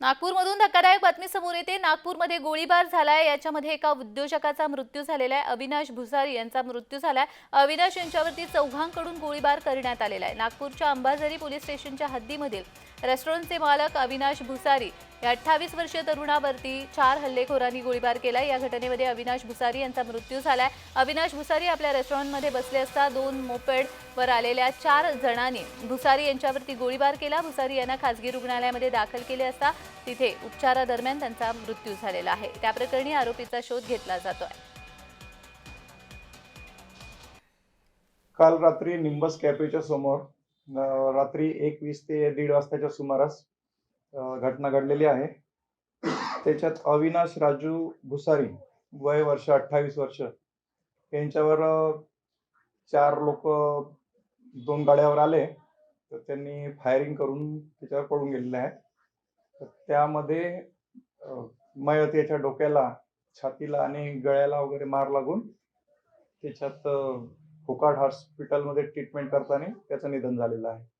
नागपूरमधून धक्कादायक बातमी समोर येते. नागपूरमध्ये गोळीबार झालाय. याच्यामध्ये एका उद्योजकाचा मृत्यू झालेला आहे. अविनाश भुसारी यांचा मृत्यू झालाय. अविनाश यांच्यावरती चौघांकडून गोळीबार करण्यात आलेला आहे. नागपूरच्या अंबाझरी पोलीस स्टेशनच्या हद्दीमधील रेस्टॉरंटचे मालक अविनाश भुसारी या अठ्ठावीस वर्षीय तरुणावरती चार हल्लेखोरांनी गोळीबार केला या घटनेमध्ये अविनाश भुसारी यांचा मृत्यू झालाय. अविनाश भुसारी आपल्या रेस्टॉरंटमध्ये बसले असता दोन मोपेडवर आलेल्या चार जणांनी भुसारी यांच्यावरती गोळीबार केला. भुसारी यांना खासगी रुग्णालयामध्ये दाखल केले असता तिथे उपचारादरम्यान त्यांचा मृत्यू झालेला आहे. त्या प्रकरणी आरोपीचा शोध घेतला जातोय. काल रात्री निंबस कॅफेच्या समोर रात्री एकवीस ते दीड वाजताच्या सुमारास घटना घडलेली आहे. त्याच्यात अविनाश राजू भुसारी वय वर्ष अठ्ठावीस वर्ष यांच्यावर चार लोक दोन गाड्यावर आले. तर त्यांनी फायरिंग करून त्याच्यावर पळून गेलेले आहे तर त्यामध्ये अं, मयत याच्या डोक्याला छातीला आणि गळ्याला वगैरे मार लागून त्याच्यात फुकाट कोकाड हॉस्पिटलमध्ये ट्रीटमेंट करताना त्याचं निधन झालेलं आहे.